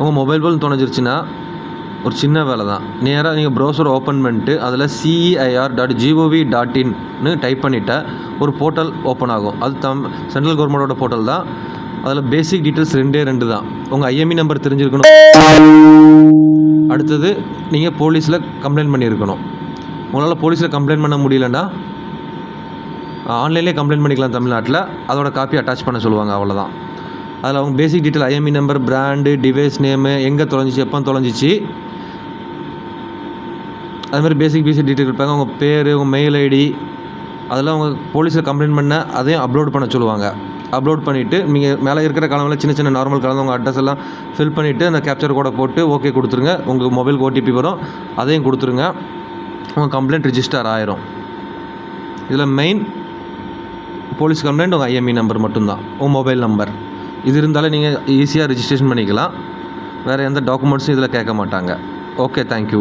உங்கள் mobile phone தொலைஞ்சிருச்சுன்னா ஒரு சின்ன வேலை தான் நேராக நீங்கள் ப்ரௌசர் ஓப்பன் பண்ணிட்டு அதில் சிஇஐஆர் டாட் ஜிஓவி டாட் இன்னு டைப் பண்ணிவிட்டு ஒரு போர்ட்டல் ஓப்பன் ஆகும். அது தம் சென்ட்ரல் கவர்மெண்ட்டோட போர்ட்டல் தான். அதில் பேசிக் டீட்டெயில்ஸ் ரெண்டே ரெண்டு தான் உங்கள் ஐஎம்இ நம்பர் தெரிஞ்சிருக்கணும். அடுத்தது நீங்கள் போலீஸில் கம்ப்ளைண்ட் பண்ணியிருக்கணும் உங்களால் போலீஸில் கம்ப்ளைண்ட் பண்ண முடியலன்னா ஆன்லைன்லேயே கம்ப்ளைண்ட் பண்ணிக்கலாம் தமிழ்நாட்டில். அதோட காப்பி அட்டாச் பண்ண சொல்லுவாங்க அவ்வளோதான் அதில் அவங்க basic detail IMEI number brand device name எங்கே தொலைஞ்சிச்சு எப்போ தொலைஞ்சிச்சு. அது மாதிரி பேசிக் பேசிக் டீட்டெயில் இருப்பாங்க உங்கள் பேர் உங்கள் மெயில் ஐடி அதெல்லாம் அவங்க போலீஸில் கம்ப்ளைண்ட் பண்ண அதையும் அப்லோட் பண்ண சொல்லுவாங்க. அப்லோட் பண்ணிவிட்டு நீங்கள் மேலே இருக்கிற காலங்களில் சின்ன சின்ன நார்மல் காலம் உங்கள் அட்ரஸ் எல்லாம் ஃபில் பண்ணிவிட்டு அந்த கேப்சர் கோடை போட்டு ஓகே கொடுத்துருங்க. உங்கள் மொபைலுக்கு ஓடிபி வரும். அதையும் கொடுத்துருங்க. உங்கள் கம்ப்ளைண்ட் ரிஜிஸ்டர் ஆயிரும். இதில் மெயின் போலீஸ் கம்ப்ளைண்ட் உங்கள் ஐஎம்இ நம்பர் மட்டும்தான். உங்கள் மொபைல் நம்பர் இது இருந்தாலே நீங்கள் ஈஸியாக ரிஜிஸ்ட்ரேஷன் பண்ணிக்கலாம். வேறு எந்த டாக்குமெண்ட்ஸும் இதில் கேட்க மாட்டாங்க. Okay thank you